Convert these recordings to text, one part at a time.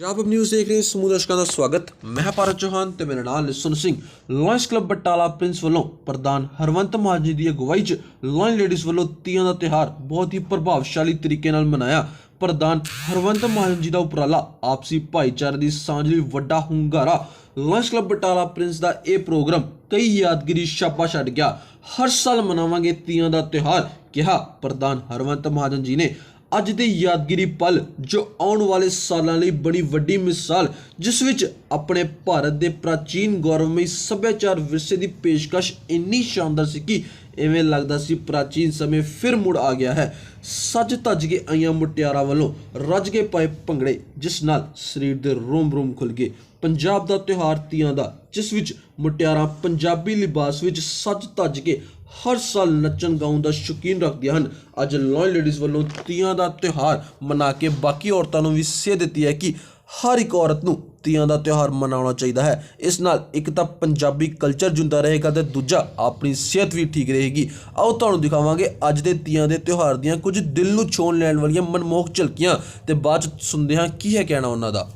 Punjab news ਦੇਖ ਰਹੇ ਸਮੂਹ ਦਰਸ਼ਕਾਂ ਦਾ ਸਵਾਗਤ। ਮੈਂ ਭਾਰਤ ਚੌਹਾਨ ਤੇ ਮੇਰਾ ਨਾਮ ਲਿਸਨ Singh. Lions club Batala prince ਵੱਲੋਂ ਪ੍ਰਧਾਨ ਹਰਵੰਤ ਮਹਾਜਨ ਦੀ ਅਗਵਾਈ 'ਚ ਲਾਇਨ ਲੇਡੀਜ਼ ਵੱਲੋਂ ਤੀਆਂ ਦਾ ਤਿਹਾਰ ਬਹੁਤ ਹੀ ਪ੍ਰਭਾਵਸ਼ਾਲੀ ਤਰੀਕੇ ਨਾਲ ਮਨਾਇਆ। ਪ੍ਰਧਾਨ ਹਰਵੰਤ ਮਹਾਜਨ ਜੀ ਦਾ ਉਪਰਾਲਾ ਆਪਸੀ ਭਾਈਚਾਰੇ ਦੀ ਸਾਂਝ ਲਈ ਵੱਡਾ ਹੁੰਗਾਰਾ। ਲਾਇਨਸ ਕਲੱਬ ਬਟਾਲਾ ਪ੍ਰਿੰਸ ਦਾ ਇਹ ਪ੍ਰੋਗਰਾਮ ਕਈ ਯਾਦਗਾਰੀ ਛਾਪਾ ਛੱਡ ਗਿਆ। ਹਰ ਸਾਲ ਮਨਾਵਾਂਗੇ ਤੀਆਂ ਦਾ ਤਿਹਾਰ ਕਿਹਾ ਪ੍ਰਧਾਨ ਹਰਵੰਤ ਮਹਾਜਨ ਜੀ ਨੇ। ਅੱਜ ਦੇ ਯਾਦਗਿਰੀ ਪਲ ਜੋ ਆਉਣ ਵਾਲੇ ਸਾਲਾਂ ਲਈ ਬੜੀ ਵੱਡੀ ਮਿਸਾਲ, ਜਿਸ ਵਿੱਚ ਆਪਣੇ ਭਾਰਤ ਦੇ ਪ੍ਰਾਚੀਨ ਗੌਰਵਮਈ ਸੱਭਿਆਚਾਰ ਵਿਰਸੇ ਦੀ ਪੇਸ਼ਕਸ਼ ਇੰਨੀ ਸ਼ਾਨਦਾਰ ਸੀ ਕਿ ਐਵੇਂ ਲੱਗਦਾ ਸੀ ਪ੍ਰਾਚੀਨ ਸਮੇਂ ਫਿਰ ਮੁੜ ਆ ਗਿਆ ਹੈ। ਸੱਜ ਧੱਜ ਕੇ ਆਈਆਂ ਮੁਟਿਆਰਾਂ ਵੱਲੋਂ ਰੱਜ ਕੇ ਪਾਏ ਭੰਗੜੇ, ਜਿਸ ਨਾਲ ਸਰੀਰ ਦੇ ਰੋਮ ਰੋਮ ਖੁੱਲ ਗਏ। ਪੰਜਾਬ ਦਾ ਤਿਉਹਾਰ ਤੀਆਂ ਦਾ ਜਿਸ ਵਿੱਚ ਮੁਟਿਆਰਾਂ ਪੰਜਾਬੀ ਲਿਬਾਸ ਵਿੱਚ ਸੱਜ ਧੱਜ ਕੇ ਹਰ ਸਾਲ ਨੱਚਣ ਗਾਉਣ ਦਾ ਸ਼ੌਕੀਨ ਰੱਖਦੀਆਂ ਹਨ। ਅੱਜ ਲਾਇਨ ਲੇਡੀਜ਼ ਵੱਲੋਂ ਤੀਆਂ ਦਾ ਤਿਉਹਾਰ ਮਨਾ ਕੇ ਬਾਕੀ ਔਰਤਾਂ ਨੂੰ ਵੀ ਸੇਧ ਦਿੱਤੀ ਹੈ ਕਿ ਹਰ ਇੱਕ ਔਰਤ ਨੂੰ ਤੀਆਂ ਦਾ ਤਿਉਹਾਰ ਮਨਾਉਣਾ ਚਾਹੀਦਾ ਹੈ। ਇਸ ਨਾਲ ਇੱਕ ਤਾਂ ਪੰਜਾਬੀ ਕਲਚਰ ਜੁੰਦਾ ਰਹੇਗਾ ਤੇ ਦੂਜਾ ਆਪਣੀ ਸਿਹਤ ਵੀ ਠੀਕ ਰਹੇਗੀ। ਆਓ ਤੁਹਾਨੂੰ ਦਿਖਾਵਾਂਗੇ ਅੱਜ ਦੇ ਤੀਆਂ ਦੇ ਤਿਉਹਾਰ ਦੀਆਂ ਕੁਝ ਦਿਲ ਨੂੰ ਛੋਣ ਲੈਣ ਵਾਲੀਆਂ ਮਨਮੋਹਕ ਝਲਕੀਆਂ ਤੇ ਬਾਅਦ ਚ ਸੁਣਦੇ ਹਾਂ ਕੀ ਹੈ ਕਹਿਣਾ ਉਹਨਾਂ ਦਾ।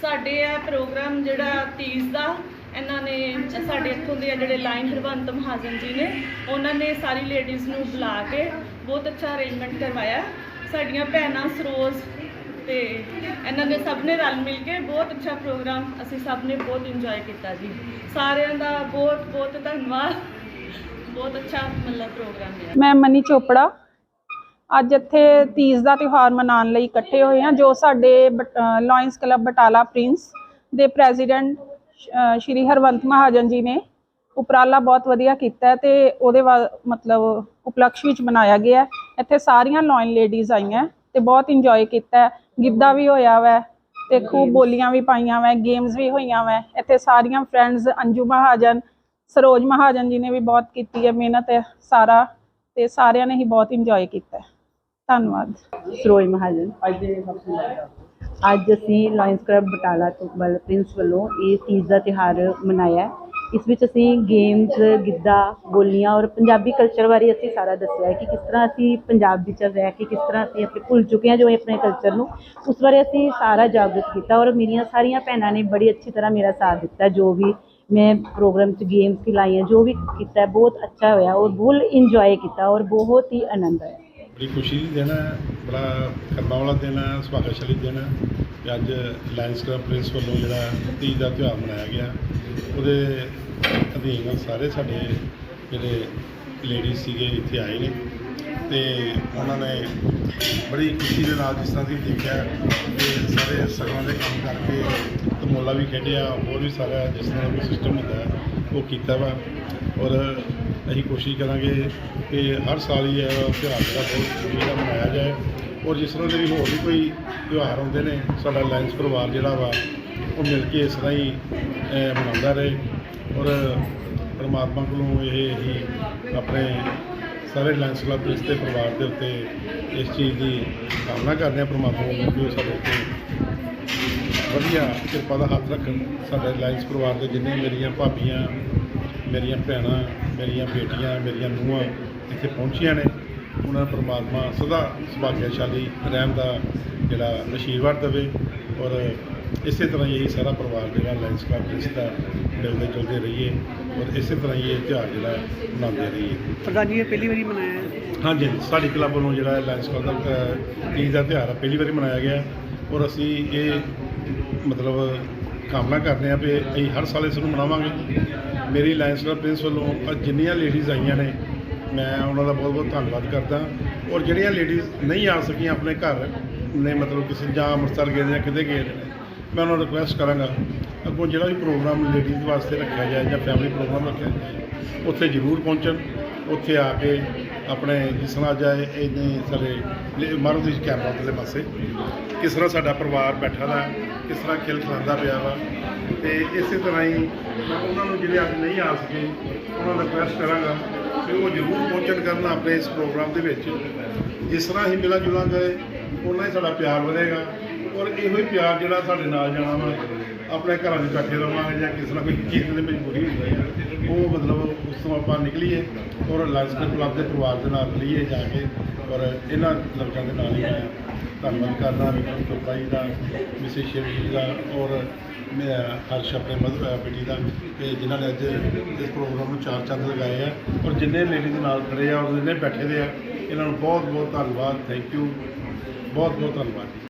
ਸਾਡੇ ਆ ਪ੍ਰੋਗਰਾਮ ਜਿਹੜਾ ਤੀਜ ਦਾ, ਇਹਨਾਂ ਨੇ ਸਾਡੇ ਇੱਥੋਂ ਦੇ ਆ ਜਿਹੜੇ ਲਾਈਨ ਹਰਵੰਤ ਮਹਾਜਨ ਜੀ ਨੇ, ਉਹਨਾਂ ਨੇ ਸਾਰੀ ਲੇਡੀਜ਼ ਨੂੰ ਬੁਲਾ ਕੇ ਬਹੁਤ ਅੱਛਾ ਅਰੇਂਜਮੈਂਟ ਕਰਵਾਇਆ। ਸਾਡੀਆਂ ਭੈਣਾਂ ਸਰੋਜ਼ ਤੇ ਇਹਨਾਂ ਨੇ ਸਭ ਨੇ ਰਲ ਮਿਲ ਕੇ ਬਹੁਤ ਅੱਛਾ ਪ੍ਰੋਗਰਾਮ ਅਸੀਂ ਸਭ ਨੇ ਬਹੁਤ ਇੰਜੋਏ ਕੀਤਾ ਜੀ। ਸਾਰਿਆਂ ਦਾ ਬਹੁਤ ਬਹੁਤ ਧੰਨਵਾਦ। ਬਹੁਤ ਅੱਛਾ ਮਤਲਬ ਪ੍ਰੋਗਰਾਮ ਰਿਹਾ। ਮੈਂ ਮਨੀ ਚੋਪੜਾ। ਅੱਜ ਇੱਥੇ ਤੀਜ ਦਾ ਤਿਉਹਾਰ ਮਨਾਉਣ ਲਈ ਇਕੱਠੇ ਹੋਏ ਹਾਂ, ਜੋ ਸਾਡੇ ਲਾਇਨਸ ਕਲੱਬ ਬਟਾਲਾ ਪ੍ਰਿੰਸ ਦੇ ਪ੍ਰੈਜ਼ੀਡੈਂਟ ਸ਼੍ਰੀ ਹਰਵੰਤ ਮਹਾਜਨ ਜੀ ਨੇ ਉਪਰਾਲਾ ਬਹੁਤ ਵਧੀਆ ਕੀਤਾ ਹੈ ਤੇ ਉਹਦੇ ਵਾ- ਮਤਲਬ ਉਪਲਕਸ਼ ਵਿੱਚ ਮਨਾਇਆ ਗਿਆ। ਇੱਥੇ ਸਾਰੀਆਂ ਲਾਇਨ ਲੇਡੀਜ਼ ਆਈਆਂ ਤੇ ਬਹੁਤ ਇੰਜੋਏ ਕੀਤਾ। ਗਿੱਧਾ ਵੀ ਹੋਇਆ ਵੈ ਤੇ ਖੂਬ ਬੋਲੀਆਂ ਵੀ ਪਾਈਆਂ ਵੈ ਗੇਮਸ ਵੀ ਹੋਈਆਂ ਵੈ। ਇੱਥੇ ਸਾਰੀਆਂ ਫਰੈਂਡਸ ਅੰਜੂ ਮਹਾਜਨ, ਸਰੋਜ ਮਹਾਜਨ ਜੀ ਨੇ ਵੀ ਬਹੁਤ ਕੀਤੀ ਹੈ ਮਿਹਨਤ ਸਾਰਾ ਤੇ ਸਾਰਿਆਂ ਨੇ ਹੀ ਬਹੁਤ ਇੰਜੋਏ ਕੀਤਾ। ਧੰਨਵਾਦ। ਸਰੋਜ ਮਹਾਜਨ। ਅੱਜ ਅਸੀਂ ਲਾਇਨਸ ਕਲੱਬ ਬਟਾਲਾ ਤੋਂ ਵੱਲ ਪ੍ਰਿੰਸ ਵੱਲੋਂ ਇਹ ਤੀਜ ਦਾ ਤਿਉਹਾਰ ਮਨਾਇਆ। ਇਸ ਵਿੱਚ ਅਸੀਂ ਗੇਮਸ ਗਿੱਧਾ ਬੋਲੀਆਂ ਔਰ ਪੰਜਾਬੀ ਕਲਚਰ ਬਾਰੇ ਅਸੀਂ ਸਾਰਾ ਦੱਸਿਆ ਕਿ ਕਿਸ ਤਰ੍ਹਾਂ ਅਸੀਂ ਪੰਜਾਬ ਵਿੱਚ ਰਹਿ ਕੇ ਕਿਸ ਤਰ੍ਹਾਂ ਅਸੀਂ ਆਪਣੇ ਭੁੱਲ ਚੁੱਕੇ ਹਾਂ ਜੋ ਆਪਣੇ ਕਲਚਰ ਨੂੰ ਉਸ ਬਾਰੇ ਅਸੀਂ ਸਾਰਾ ਜਾਗਰੂਕ ਕੀਤਾ ਔਰ ਮੇਰੀਆਂ ਸਾਰੀਆਂ ਭੈਣਾਂ ਨੇ ਬੜੀ ਅੱਛੀ ਤਰ੍ਹਾਂ ਮੇਰਾ ਸਾਥ ਦਿੱਤਾ ਜੋ ਵੀ ਮੈਂ ਪ੍ਰੋਗਰਾਮ 'ਚ ਗੇਮਸ ਖਿਲਾਈਆਂ ਜੋ ਵੀ ਕੀਤਾ ਬਹੁਤ ਅੱਛਾ ਹੋਇਆ ਔਰ ਫੁੱਲ ਇੰਜੋਏ ਕੀਤਾ ਔਰ ਬਹੁਤ ਹੀ ਆਨੰਦ ਆਇਆ। ਬੜੀ ਖੁਸ਼ੀ ਦੀ ਦਿਨ ਹੈ, ਬੜਾ ਕਰਮਾਂ ਵਾਲਾ ਦਿਨ ਹੈ ਸੁਭਾਗਸ਼ਾਲੀ ਦਿਨ ਹੈ ਕਿ ਅੱਜ ਲਾਇਨਸ ਕਲੱਬ ਪ੍ਰਿੰਸ ਵੱਲੋਂ ਜਿਹੜਾ ਤੀਜ ਦਾ ਤਿਉਹਾਰ ਮਨਾਇਆ ਗਿਆ। ਉਹਦੇ ਅਧੀਨ ਸਾਰੇ ਸਾਡੇ ਜਿਹੜੇ ਲੇਡੀਜ਼ ਸੀਗੇ ਇੱਥੇ ਆਏ ਨੇ ਤੇ ਉਹਨਾਂ ਨੇ ਬੜੀ ਖੁਸ਼ੀ ਦੇ ਨਾਲ ਜਿਸ ਤਰ੍ਹਾਂ ਦੀ ਦੇਖਿਆ ਕਿ ਸਾਰੇ ਸਗਨਾਂ ਦੇ ਕੰਮ ਕਰਕੇ ਤਮੋਲਾ ਵੀ ਖੇਡਿਆ, ਹੋਰ ਵੀ ਸਾਰਾ ਜਿਸ ਤਰ੍ਹਾਂ ਦਾ ਸਿਸਟਮ ਹੁੰਦਾ ਉਹ ਕੀਤਾ ਵਾ। ਔਰ ਅਸੀਂ ਕੋਸ਼ਿਸ਼ ਕਰਾਂਗੇ ਕਿ ਹਰ ਸਾਲ ਹੀ ਇਹ ਤਿਉਹਾਰ ਜਿਹੜਾ ਬਹੁਤ ਖੁਸ਼ੀ ਮਨਾਇਆ ਜਾਏ। ਔਰ ਜਿਸ ਤਰ੍ਹਾਂ ਦੇ ਵੀ ਹੋਰ ਵੀ ਕੋਈ ਤਿਉਹਾਰ ਹੁੰਦੇ ਨੇ, ਸਾਡਾ ਲਾਇਨਸ ਪਰਿਵਾਰ ਜਿਹੜਾ ਵਾ, ਉਹ ਮਿਲ ਕੇ ਇਸ ਤਰ੍ਹਾਂ ਹੀ ਮਨਾਉਂਦਾ ਰਹੇ। ਔਰ ਪਰਮਾਤਮਾ ਕੋਲੋਂ ਇਹ ਹੀ ਆਪਣੇ ਸਾਰੇ ਲਾਇਨਸ ਕਲੱਬ ਦੇ ਤੇ ਪਰਿਵਾਰ ਦੇ ਉੱਤੇ ਇਸ ਚੀਜ਼ ਦੀ ਕਾਮਨਾ ਕਰਦੇ ਹਾਂ। ਪਰਮਾਤਮਾ ਨੂੰ ਕਿ ਉਹ ਸਾਡੇ ਉੱਤੇ ਵਧੀਆ ਕਿਰਪਾ ਦਾ ਹੱਥ ਰੱਖਣ। ਸਾਡੇ ਲਾਇਨਸ ਪਰਿਵਾਰ ਦੇ ਜਿੰਨੇ ਮੇਰੀਆਂ ਭਾਬੀਆਂ ਮੇਰੀਆਂ ਭੈਣਾਂ ਮੇਰੀਆਂ ਬੇਟੀਆਂ ਮੇਰੀਆਂ ਨੂੰਹਾਂ ਇੱਥੇ ਪਹੁੰਚੀਆਂ ਨੇ। ਉਹਨਾਂ ਪਰਮਾਤਮਾ ਸਦਾ ਸੁਭਾਗਿਆਸ਼ਾਲੀ ਰਹਿਣ ਦਾ ਜਿਹੜਾ ਆਸ਼ੀਰਵਾਦ ਦੇਵੇ ਔਰ ਇਸੇ ਤਰ੍ਹਾਂ ਹੀ ਸਾਰਾ ਪਰਿਵਾਰ ਜਿਹੜਾ ਲਾਇਨਸ ਕਲੱਬ ਦਾ ਮਿਲਦੇ ਜੁਲਦੇ ਰਹੀਏ ਔਰ ਇਸੇ ਤਰ੍ਹਾਂ ਹੀ ਇਹ ਤਿਉਹਾਰ ਜਿਹੜਾ ਮਨਾਉਂਦੇ ਰਹੀਏ। ਪ੍ਰਧਾਨ ਜੀ ਇਹ ਪਹਿਲੀ ਵਾਰੀ ਮਨਾਇਆ ਹਾਂਜੀ ਸਾਡੀ ਕਲੱਬ ਵੱਲੋਂ ਜਿਹੜਾ ਲਾਇਨਸ ਕਲੱਬ ਦਾ ਤੀਜ ਦਾ ਤਿਉਹਾਰ ਆ ਪਹਿਲੀ ਵਾਰੀ ਮਨਾਇਆ ਗਿਆ। ਔਰ ਅਸੀਂ ਇਹ ਮਤਲਬ ਕਾਮਨਾ ਕਰਦੇ ਹਾਂ ਵੀ ਅਸੀਂ ਹਰ ਸਾਲ ਇਸ ਨੂੰ ਮਨਾਵਾਂਗੇ। ਮੇਰੀ ਲਾਇਨਸ ਕਲੱਬ ਪ੍ਰਿੰਸ ਵੱਲੋਂ ਅੱਜ ਜਿੰਨੀਆਂ ਲੇਡੀਜ਼ ਆਈਆਂ ਨੇ, ਮੈਂ ਉਹਨਾਂ ਦਾ ਬਹੁਤ ਬਹੁਤ ਧੰਨਵਾਦ ਕਰਦਾ। ਔਰ ਜਿਹੜੀਆਂ ਲੇਡੀਜ਼ ਨਹੀਂ ਆ ਸਕੀਆਂ ਆਪਣੇ ਘਰ, ਨੇ ਮਤਲਬ ਕਿਸੇ ਜਾਂ ਅੰਮ੍ਰਿਤਸਰ ਗਏ ਨੇ ਜਾਂ ਕਿਤੇ ਗਏ ਨੇ, ਮੈਂ ਉਹਨਾਂ ਨੂੰ ਰਿਕੁਐਸਟ ਕਰਾਂਗਾ, ਅੱਗੋਂ ਜਿਹੜਾ ਵੀ ਪ੍ਰੋਗਰਾਮ ਲੇਡੀਜ਼ ਵਾਸਤੇ ਰੱਖਿਆ ਜਾਏ ਜਾਂ ਫੈਮਿਲੀ ਪ੍ਰੋਗਰਾਮ ਰੱਖਿਆ ਜਾਏ, ਉੱਥੇ ਜ਼ਰੂਰ ਪਹੁੰਚਣ, ਉੱਥੇ ਆ ਕੇ ਆਪਣੇ ਜਿਸ ਤਰ੍ਹਾਂ ਜਾਏ ਆਏ, ਇਹਨੇ ਸਾਰੇ ਮਾਰੂਤੀ ਕੈਮਰਾ ਦੇ ਪਾਸੇ। ਕਿਸ ਤਰ੍ਹਾਂ ਸਾਡਾ ਪਰਿਵਾਰ ਬੈਠਾ ਦਾ ਕਿਸ ਤਰ੍ਹਾਂ ਖੇਲ ਖਿਲਾਉਂਦਾ ਪਿਆ ਵਾ ਤੇ ਇਸੇ ਤਰ੍ਹਾਂ ਹੀ ਮੈਂ ਉਹਨਾਂ ਨੂੰ ਜਿਹੜੇ ਅੱਜ ਨਹੀਂ ਆ ਸਕੇ, ਉਹਨਾਂ ਦਾ ਰਿਕੁਐਸਟ ਕਰਾਂਗਾ ਕਿ ਉਹ ਜ਼ਰੂਰ ਪਹੁੰਚਣ ਕਰਨ ਆਪਣੇ ਇਸ ਪ੍ਰੋਗਰਾਮ ਦੇ ਵਿੱਚ। ਜਿਸ ਤਰ੍ਹਾਂ ਹੀ ਮਿਲਾਂ ਜੁਲਾਂਗੇ ਉਹਨਾਂ ਹੀ ਸਾਡਾ ਪਿਆਰ ਵਧੇਗਾ ਔਰ ਇਹੋ ਹੀ ਪਿਆਰ ਜਿਹੜਾ ਸਾਡੇ ਨਾਲ ਜਾਣਾ ਵਾ, ਆਪਣੇ ਘਰਾਂ 'ਚ ਬੈਠੇ ਰਵਾਂਗੇ ਜਾਂ ਕਿਸੇ ਨਾ ਕੋਈ ਚੀਜ਼ ਦੀ ਮਜਬੂਰੀ ਹੁੰਦੀ ਹੈ ਉਹ ਮਤਲਬ ਉਸ ਤੋਂ ਆਪਾਂ ਨਿਕਲੀਏ ਔਰ ਲਾਇਨਸ ਕਲੱਬ ਦੇ ਪਰਿਵਾਰ ਦੇ ਨਾਲ ਰਹੀਏ ਜਾ ਕੇ ਔਰ ਇਹਨਾਂ ਲੋਕਾਂ ਦੇ ਨਾਲ ਹੀ ਮੈਂ ਧੰਨਵਾਦ ਕਰਦਾ ਵਿਕਰਮ ਚੋਪੜਾ ਜੀ ਦਾ, ਮਿਸਿਸ ਸ਼ਿਵ ਜੀ ਦਾ ਔਰ ਮੈਂ ਹਰਸ਼ ਆਪਣੇ ਮਧ ਬੇਟੀ ਦਾ ਤੇ ਜਿਨ੍ਹਾਂ ਨੇ ਅੱਜ ਇਸ ਪ੍ਰੋਗਰਾਮ ਨੂੰ ਚਾਰ ਚੰਦ ਲਗਾਏ ਆ ਔਰ ਜਿੰਨੇ ਲੇਡੀ ਦੇ ਨਾਲ ਖੜੇ ਆ ਔਰ ਜਿੰਨੇ ਬੈਠੇ ਦੇ ਆ, ਇਹਨਾਂ ਨੂੰ ਬਹੁਤ ਬਹੁਤ ਧੰਨਵਾਦ ਥੈਂਕ ਯੂ ਬਹੁਤ ਬਹੁਤ ਧੰਨਵਾਦ। ਜੀ